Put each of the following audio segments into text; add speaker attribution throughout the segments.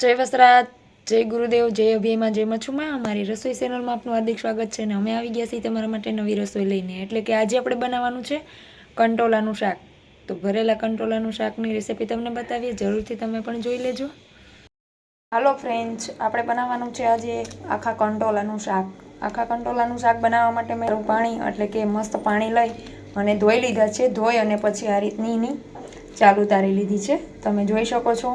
Speaker 1: જય વસરાજ જય ગુરુદેવ, જય અભિયમાં, જય મચ્છુમાં અમારી રસોઈ ચેનલમાં આપનું હાર્દિક સ્વાગત છે અને અમે આવી ગયા છીએ તમારા માટે નવી રસોઈ લઈને. એટલે કે આજે આપણે બનાવવાનું છે કંટોલાનું શાક. તો ભરેલા કંટોલાનું શાકની રેસીપી તમને બતાવીએ. જરૂરથી તમે પણ જોઈ લેજો. હાલો ફ્રેન્ડ્સ આપણે બનાવવાનું છે આજે આખા કંટોલાનું શાક. આખા કંટોલાનું શાક બનાવવા માટે મેં પાણી, એટલે કે મસ્ત પાણી લઈ અને ધોઈ લીધા છે. ધોઈ અને પછી આ રીતની ચાલુ તારી લીધી છે. તમે જોઈ શકો છો.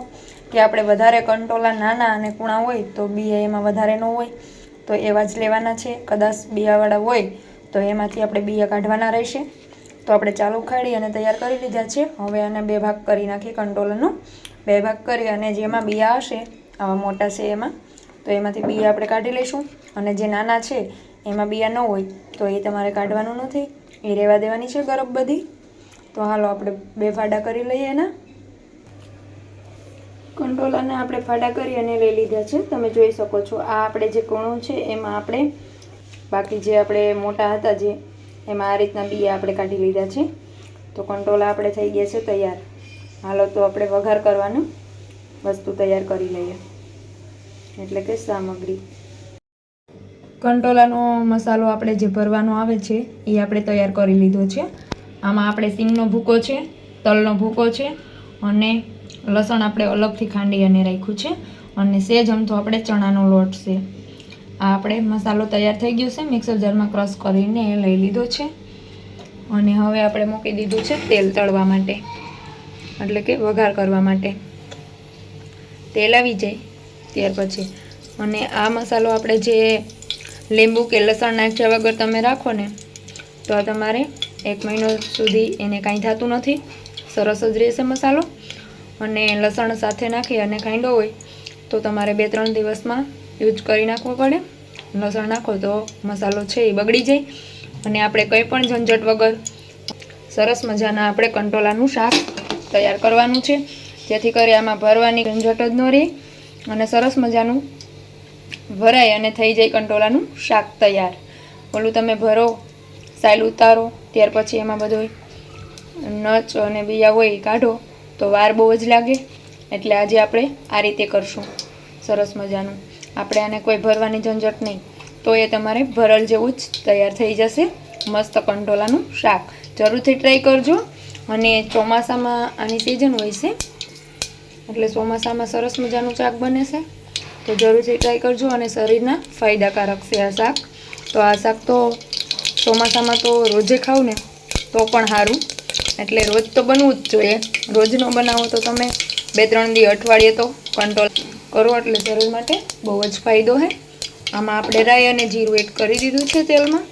Speaker 1: કે આપણે વધારે કંટોલા નાના અને કૂણા હોય તો બિયા એમાં વધારે ન હોય. તો એવા જ લેવાના છે. કદાચ બિયાવાળા હોય તો એમાંથી આપણે બિયા કાઢવાના રહેશે. તો આપણે ચાલુ ખાડી અને તૈયાર કરી લીધા છે. હવે આને બે ભાગ કરી નાખીએ કંટોલાનો. બે ભાગ કરી અને જેમાં બિયા હશે, આવા મોટા છે એમાં, તો એમાંથી બિયા આપણે કાઢી લઈશું. અને જે નાના છે, એમાં બિયા ન હોય, તો એ તમારે કાઢવાનું નથી. એ રહેવા દેવાની છે ગરબ બધી. તો હાલો આપણે બે ફાડા કરી લઈએ એના. કંટોલાને આપણે ફાડા કરી અને લઈ લીધા છે. તમે જોઈ શકો છો, આ આપણે જે કણું છે, એમાં આપણે બાકી જે આપણે મોટા હતા જે, એમાં આ રીતના બિયા આપણે કાઢી લીધા છે. તો કંટોલા આપણે થઈ ગયા છે તૈયાર. હાલો તો આપણે વઘાર કરવાનું વસ્તુ તૈયાર કરી લઈએ. એટલે કે સામગ્રી. કંટોલાનો મસાલો આપણે જે ભરવાનો આવે છે, એ આપણે તૈયાર કરી લીધો છે. આમાં આપણે સિંગનો ભૂકો છે, તલનો ભૂકો છે અને લસણ આપણે અલગથી ખાંડી અને રાખ્યું છે અને સેજ અમથો આપણે ચણાનો લોટ છે. આ આપણે મસાલો તૈયાર થઈ ગયો છે. મિક્સર જારમાં ક્રશ કરીને એ લઈ લીધો છે. અને હવે આપણે મૂકી દીધું છે તેલ તળવા માટે. એટલે કે વઘાર કરવા માટે. તેલ આવી જાય ત્યાર પછી. અને આ મસાલો આપણે જે લીંબુ કે લસણ નાખ્યા વગર તમે રાખો ને, તો તમારે એક મહિનો સુધી એને કાંઈ થતું નથી. સરસ જ રહેશે મસાલો. અને લસણ સાથે નાખી અને ખાંડો હોય, તો તમારે બે ત્રણ દિવસમાં યુઝ કરી નાખવો પડે. લસણ નાખો તો મસાલો છે એ બગડી જાય અને આપણે કંઈ પણ ઝંઝટ વગર સરસ મજાના આપણે કંટોલાનું શાક તૈયાર કરવાનું છે. જેથી કરી આમાં ભરવાની ઝંઝટ જ ન રહે અને સરસ મજાનું ભરાય અને થઈ જાય કંટોલાનું શાક તૈયાર. ઓલું તમે ભરો, સાઈલ ઉતારો, ત્યાર પછી એમાં બધું નચ અને બીયા હોય કાઢો. તો વાર બહુ જ લાગે. એટલે આજે આપણે આ રીતે કરશું. સરસ મજાનું. આપણે આને કોઈ ભરવાની ઝંઝટ નહીં. તો એ તમારે ભરલ જેવું જ તૈયાર થઈ જશે મસ્ત કંટોલાનું શાક. જરૂરથી ટ્રાય કરજો. અને ચોમાસામાં આની સિઝન હોય છે. એટલે ચોમાસામાં સરસ મજાનું શાક બને છે. તો જરૂરથી ટ્રાય કરજો અને શરીરના ફાયદાકારક છે આ શાક. તો આ શાક તો ચોમાસામાં તો રોજે ખાવ ને, તો પણ સારું એટલે રોજ તો બનવું જ જોઈએ. રોજ ન બનાવો તો તમે બે ત્રણ દી અઠવાડિયે તો કંટ્રોલ કરો, એટલે શરીર માટે બહુ જ ફાયદો છે આમાં આપણે રાઈ અને જીરું એડ કરી દીધું છે તેલમાં.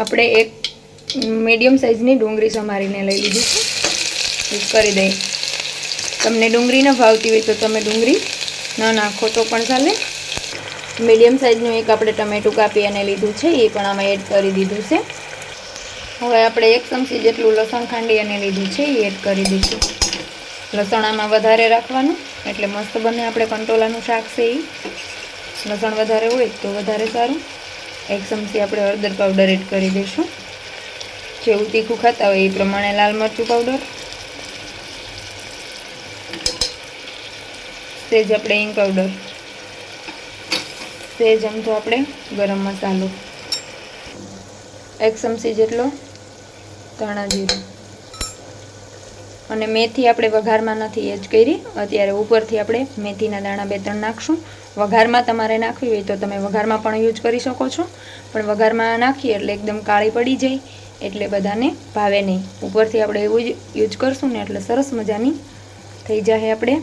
Speaker 1: આપણે એક મીડિયમ સાઇઝની ડુંગળી સમારીને લઈ લીધી છે. કરી દઈએ. તમને ડુંગળી ન ભાવતી હોય તો તમે ડુંગળી ન નાખો તો પણ ચાલે. મીડિયમ સાઇઝનું એક આપણે ટમેટું કાપી અને લીધું છે, એ પણ આમાં એડ કરી દીધું છે. હવે આપણે એક ચમચી જેટલું લસણ ખાંડી અને લીધું છે એ એડ કરી દઈશું. લસણ આમાં વધારે રાખવાનું, એટલે મસ્ત બને આપણે કંટોલાનું શાક છે એ લસણ વધારે હોય તો વધારે સારું. એક ચમચી આપણે હળદર પાવડર એડ કરી દઈશું. જેવું તીખું ખાતા હોય એ પ્રમાણે લાલ મરચું પાવડર. સેજ આપણે હિંગ પાવડર. સેજ અમથો આપણે ગરમ મસાલો. એક ચમચી જેટલો, ધાણા જીરું. અને મેથી આપણે વઘારમાં નથી એજ કરી. અત્યારે ઉપરથી આપણે મેથીના દાણા બે ત્રણ નાખશું. વઘારમાં તમારે નાખવી હોય તો તમે વઘારમાં પણ યુઝ કરી શકો છો. પણ વઘારમાં નાખીએ એટલે એકદમ કાળી પડી જાય, એટલે બધાને ભાવે નહીં. ઉપરથી આપણે એવું જ યુઝ કરશું ને એટલે સરસ મજાની થઈ જાય આપણે.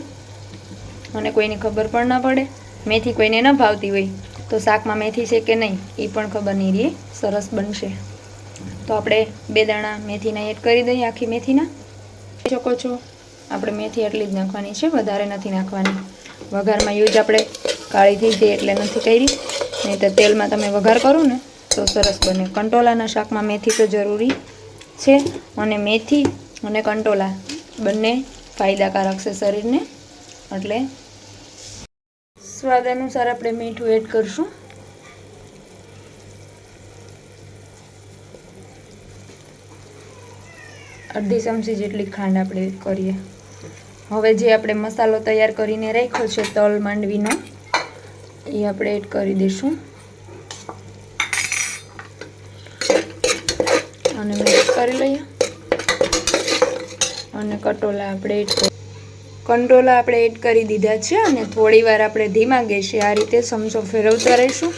Speaker 1: અને કોઈને ખબર પણ ના પડે. મેથી કોઈને ન ભાવતી હોય તો શાકમાં મેથી છે કે નહીં એ પણ ખબર નહીં રહે. સરસ બનશે. તો આપણે બે દાણા મેથીના એડ કરી દઈએ, આખી મેથીના. શકો છો, આપણે મેથી એટલી જ નાખવાની છે, વધારે નથી નાખવાની. વઘારમાં યુઝ આપણે કાળી થઈ જાય એટલે નથી કરી. નહીં તો તેલમાં તમે વઘાર કરો ને, તો સરસ બને. કંટોલાના શાકમાં મેથી તો જરૂરી છે, અને મેથી અને કંટોલા બંને ફાયદાકારક છે શરીરને. એટલે સ્વાદ અનુસાર આપણે મીઠું એડ કરશું. અડધી ચમચી જેટલી ખાંડ આપણે કરીએ. હવે જે આપણે મસાલો તૈયાર કરીને રાખ્યો છે તલ માંડવીનો, એ આપણે એડ કરી દઈશું. અને મિક્સ કરી લઈએ. અને કટોલા આપણે એડ કંટોલા આપણે એડ કરી દીધા છે અને થોડી વાર આપણે ધીમા ગેસે આ રીતે ચમચો ફેરવતા રહીશું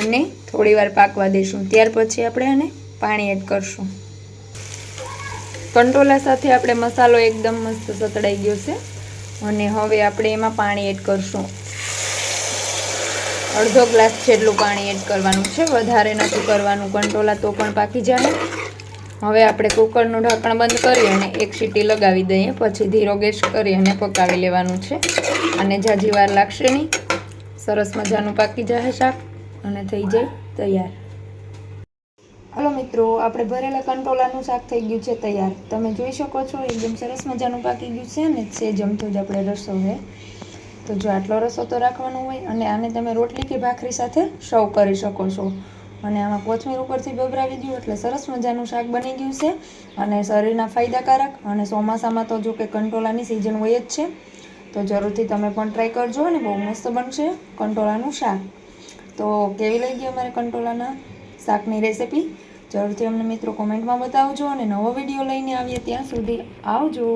Speaker 1: અને થોડી વાર પાકવા દઈશું. ત્યાર પછી આપણે આને પાણી એડ કરશું. કંટોલા સાથે આપણે મસાલો એકદમ મસ્ત સતડાઈ ગયો છે. અને હવે આપણે એમાં પાણી એડ કરશું. અડધો ગ્લાસ જેટલું પાણી એડ કરવાનું છે. વધારે નથી કરવાનું કંટોલા તો પણ પાકી જાય. હવે આપણે કુકરનું ઢાંકણ બંધ કરી અને એક સીટી લગાવી દઈએ. પછી ધીરો ગેસ કરી અને પકાવી લેવાનું છે. અને જાજી વાર લાગશે નહીં. સરસ મજાનું પાકી જાય શાક. અને થઈ જાય તૈયાર. હાલો મિત્રો, આપણે ભરેલા કંટોલાનું શાક થઈ ગયું છે તૈયાર. તમે જોઈ શકો છો, એકદમ સરસ મજાનું પાકી ગયું છે ને છે જમતો જ આપણે રસો છે તો જો આટલો રસો તો રાખવાનો હોય અને આને તમે રોટલી કે ભાખરી સાથે સર્વ કરી શકો છો. અને આમાં કોથમીર ઉપરથી ભભરાવી દઉં એટલે સરસ મજાનું શાક બની ગયું છે અને શરીરના ફાયદાકારક અને ચોમાસામાં તો જો કે કંટોલાની સિઝન હોય જ છે, તો જરૂરથી તમે પણ ટ્રાય કરજો અને બહુ મસ્ત બનશે કંટોલાનું શાક. તો કેવી લાગી અમારે કંટોલાના? શાકની રેસિપી જરૂરથી અમને મિત્રો કોમેન્ટમાં બતાવજો અને નવો વીડિયો લઈને આવીએ ત્યાં સુધી આવજો.